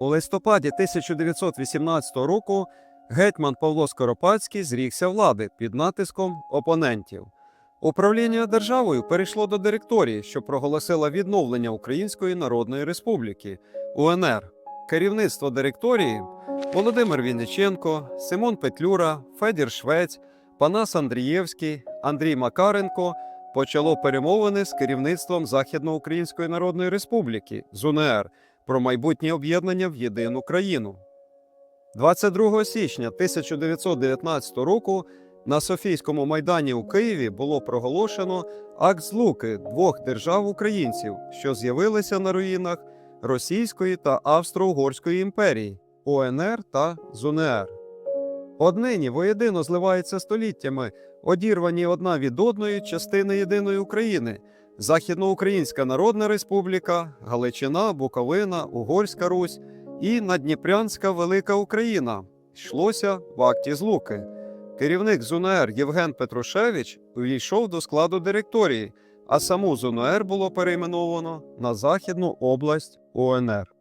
У листопаді 1918 року гетьман Павло Скоропадський зрікся влади під натиском опонентів. Управління державою перейшло до директорії, що проголосила відновлення Української Народної Республіки УНР. Керівництво директорії Володимир Вінниченко, Симон Петлюра, Федір Швець, Панас Андрієвський, Андрій Макаренко почало перемовини з керівництвом Західноукраїнської Народної Республіки з УНР про майбутнє об'єднання в єдину країну. 22 січня 1919 року на Софійському майдані у Києві було проголошено акт злуки двох держав українців, що з'явилися на руїнах Російської та Австро-Угорської імперії УНР та ЗУНР. Однині воєдино зливаються століттями, одірвані одна від одної частини єдиної України Західноукраїнська Народна Республіка, Галичина, Буковина, Угорська Русь і Надніпрянська Велика Україна. Йшлося в акті злуки. Керівник ЗУНР Євген Петрушевич увійшов до складу директорії, а саму ЗУНР було перейменовано на Західну область УНР.